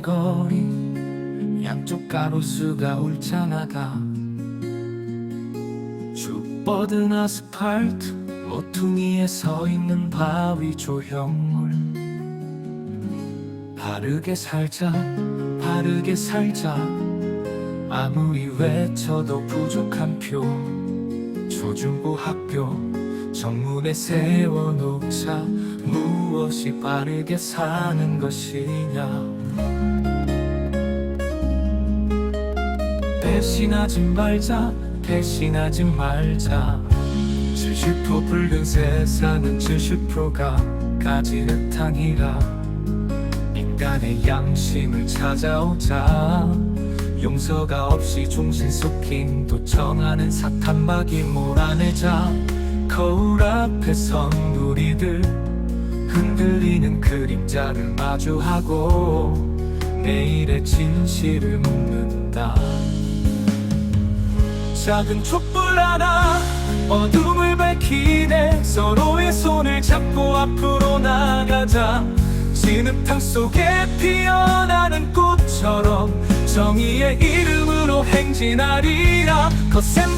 거리 양쪽 가로수가 울창하다. 쭉 뻗은 아스팔트 모퉁이에 서 있는 바위 조형물. 바르게 살자 바르게 살자. 아무리 외쳐도 부족한 표. 초중고 학교 정문에 세워놓자 무엇이 빠르게 사는 것이냐? 배신하지 말자 배신하지 말자. 70% 붉은 세상은 70%가 가지르탕이라. 인간의 양심을 찾아오자. 용서가 없이 종신 속힌 도청하는 사탄막이 몰아내자. 거울 앞에 선 우리들 흔들리는 그림자를 마주하고 내일의 진실을 묻는다. 작은 촛불 하나 어둠을 밝히네. 서로의 손을 잡고 앞으로 나가자. 진흙탕 속에 피어나는 꽃처럼 정의의 이름으로 행진하리라. 거센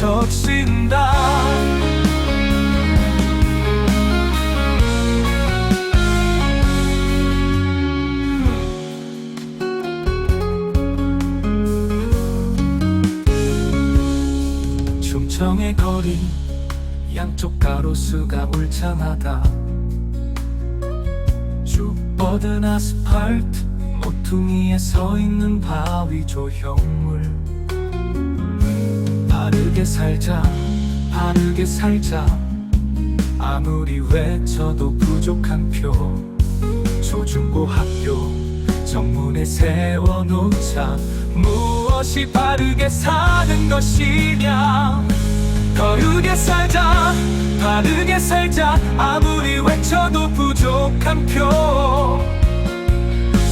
적신다. 충청의 거리 양쪽 가로수가 울창하다. 쭉 뻗은 아스팔트 모퉁이에 서 있는 바위 조형물 바르게 살자 바르게 살자. 아무리 외쳐도 부족한 표 초중고 학교 정문에 세워놓자. 무엇이 바르게 사는 것이냐? 거르게 살자 바르게 살자. 아무리 외쳐도 부족한 표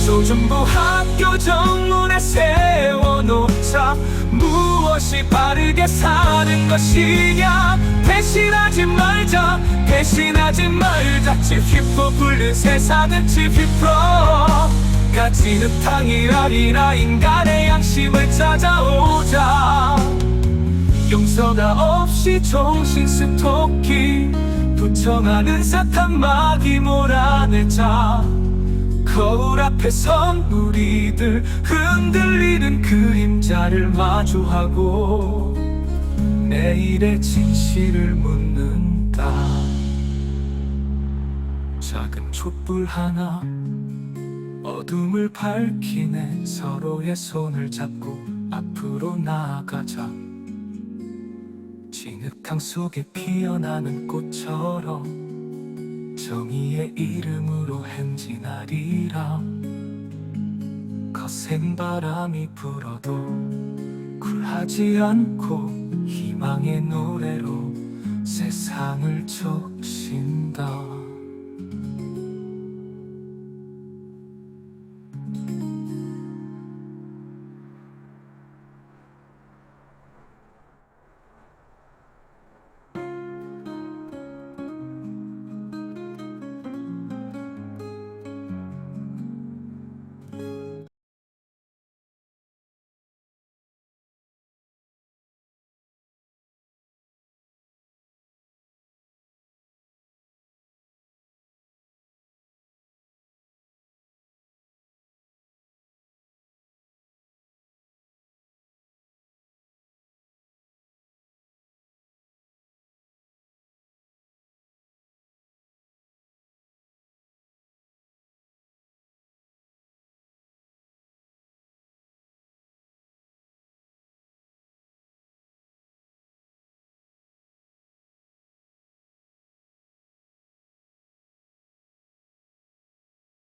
소중부 학교 정문에 세워놓자 무엇이 바르게 사는 것이냐? 배신하지 말자 배신하지 말자. 칩히퍼 불른 세상은 칩히퍼. 가지는 탕이라리라 인간의 양심을 찾아오자. 용서가 없이 종신 스토키 부청하는 사탄막이 몰아내자 거울 앞에 선 우리들 흔들리는 그림자를 마주하고 내일의 진실을 묻는다. 작은 촛불 하나 어둠을 밝히네. 서로의 손을 잡고 앞으로 나아가자. 진흙탕 속에 피어나는 꽃처럼 정의의 이름으로 행진하리라. 거센 바람이 불어도 굴하지 않고 희망의 노래로 세상을 적신다